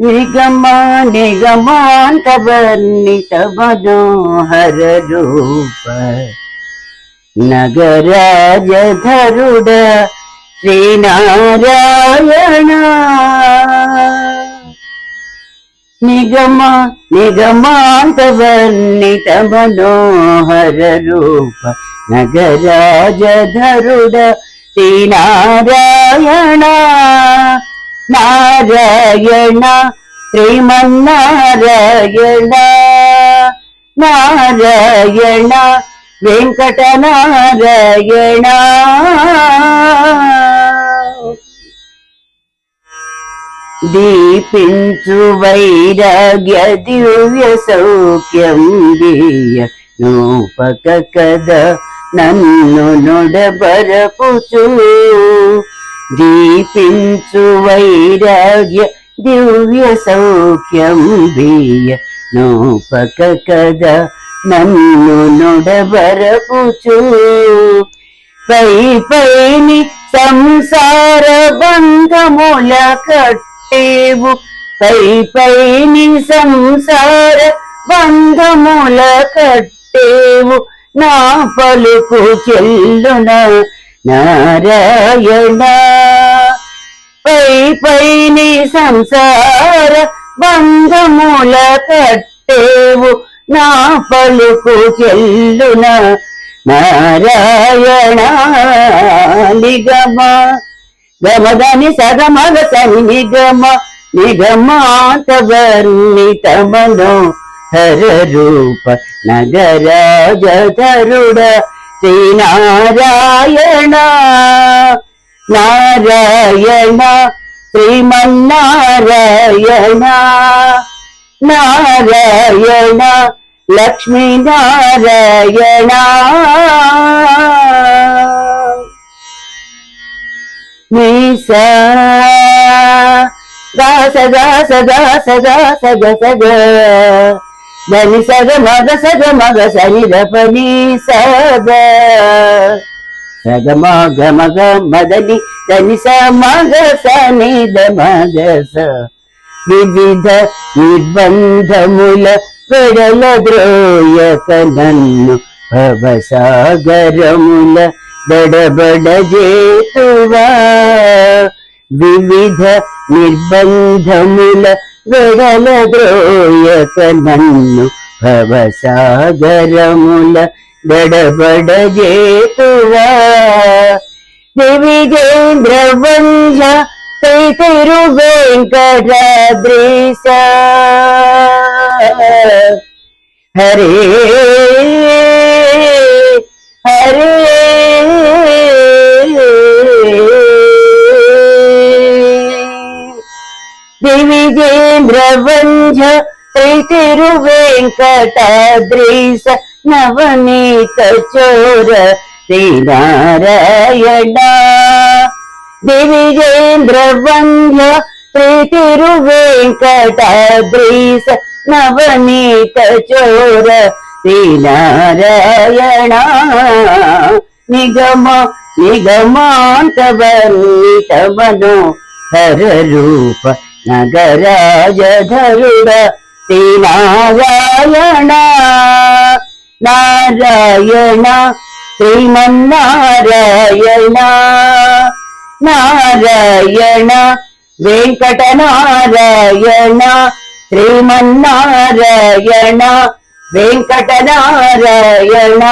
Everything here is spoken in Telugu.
నిగమ నిగమాంతవర్ణిత మనోహర రూప నగరాజధరుడ శ్రీనారాయణ నిగమ నిగమాంతవర్ణిత మనోహర రూప నగరాజధరుడ శ్రీనారాయణ నారాయణ శ్రీమన్నారాయణ. నారాయణ వెంకట నారాయణ దీపించు వైరాగ్య దివ్య సౌఖ్యం దీయ నూపక కద నన్ను నొడబరపుచు. దీపించు వైరాగ్య దివ్య సౌఖ్యం దీయ నూపక కద నన్ను నొడబరపుచు. పై పైని సంసార బంధముల కట్టేవు. పై పైని సంసార బంధముల కట్టేవు. నా పలుకు చెల్లున నారాయణ. పై పైని సంసార బంధముల కట్టేవు నా పలుకు చెల్లున నారాయణ నిగమ గమదని సగమగ సని నిగమ నిగమాత వర్ణితమను హర రూప నగరాజ నగరాజధరుడ శ్రీనారాయణ. నారాయణ శ్రీమన్నారాయణ. నారాయణ లక్ష్మీనారాయణ. మీస దాస దాస దాస దాస గస దని సగ మగ సగ మగ శరీరప నీ సగ. సగ మగ మగ మదని దని స మగ సని ద మగ స. వివిధ నిర్బంధముల పెడల ద్రోయక నన్ను భవసాగరముల బడబడ జేతువా వివిధ నిర్బంధముల వెడల ద్రోయక నన్ను భవసాగరముల బడబడ జేతువా దివిజేంద్ర వంశ శ్రీ తిరు వెంకటాద్రీశ హరే హరే దివిజేంద్ర శ్రీ తిరు వెంకటాద్రీశ నవనీత చోర శ్రీనారాయణ. దివిజేంద్రవంజ శ్రీ తిరు వెంకటాద్రీశ నవనీత చోర శ్రీనారాయణ. నిగమ నిగమాంతవర్ణిత మనో హర రూప నగరాజధరుడ శ్రీనారాయణ. నారాయణ శ్రీమన్నారాయణ. నారాయణ వెంకటనారాయణ. శ్రీమన్నారాయణ వెంకటనారాయణ.